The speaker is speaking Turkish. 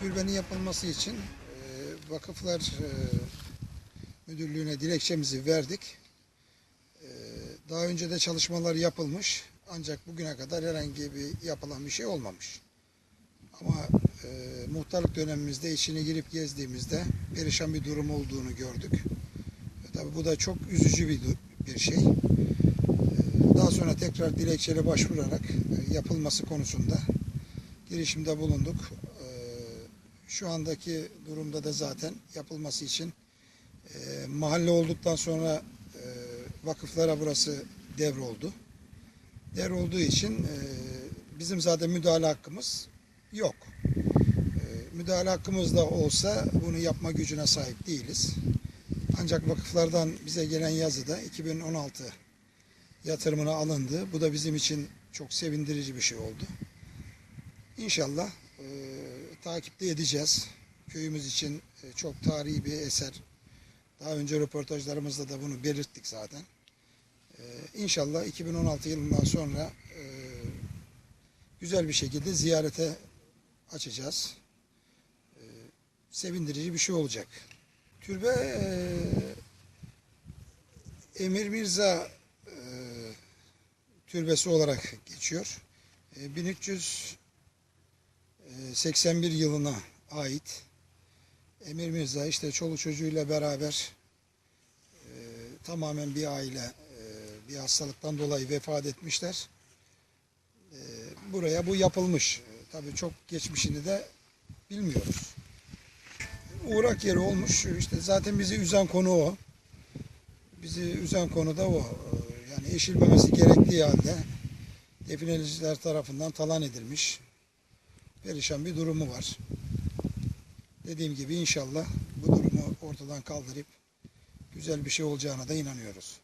türbenin yapılması için e, vakıflar e, müdürlüğüne dilekçemizi verdik. E, daha önce de çalışmalar yapılmış ancak bugüne kadar herhangi bir yapılan bir şey olmamış. Ama e, muhtarlık dönemimizde içine girip gezdiğimizde perişan bir durum olduğunu gördük. E, tabii bu da çok üzücü bir, bir şey. E, daha sonra tekrar dilekçeyle başvurarak e, yapılması konusunda girişimde bulunduk. Şu andaki durumda da zaten yapılması için e, mahalle olduktan sonra e, vakıflara burası devroldu. Devrolduğu için e, bizim zaten müdahale hakkımız yok. E, müdahale hakkımız da olsa bunu yapma gücüne sahip değiliz. Ancak vakıflardan bize gelen yazıda 2016 yatırımına alındı. Bu da bizim için çok sevindirici bir şey oldu. İnşallah e, takipte edeceğiz. Köyümüz için e, çok tarihi bir eser. Daha önce röportajlarımızda da bunu belirttik zaten. E, inşallah 2016 yılından sonra e, güzel bir şekilde ziyarete açacağız. Sevindirici bir şey olacak. Türbe Emir Mirza türbesi olarak geçiyor. 1300 81 yılına ait Emir Mirza işte çoluk çocuğuyla beraber e, tamamen bir aile e, bir hastalıktan dolayı vefat etmişler. E, buraya bu yapılmış. Tabii çok geçmişini de bilmiyoruz. Uğrak yeri olmuş. İşte zaten bizi üzen konu o. Bizi üzen konu da o. Yani eşilmemesi gerektiği halde defineliciler tarafından talan edilmiş. Perişan bir durumu var. Dediğim gibi inşallah bu durumu ortadan kaldırıp güzel bir şey olacağına da inanıyoruz.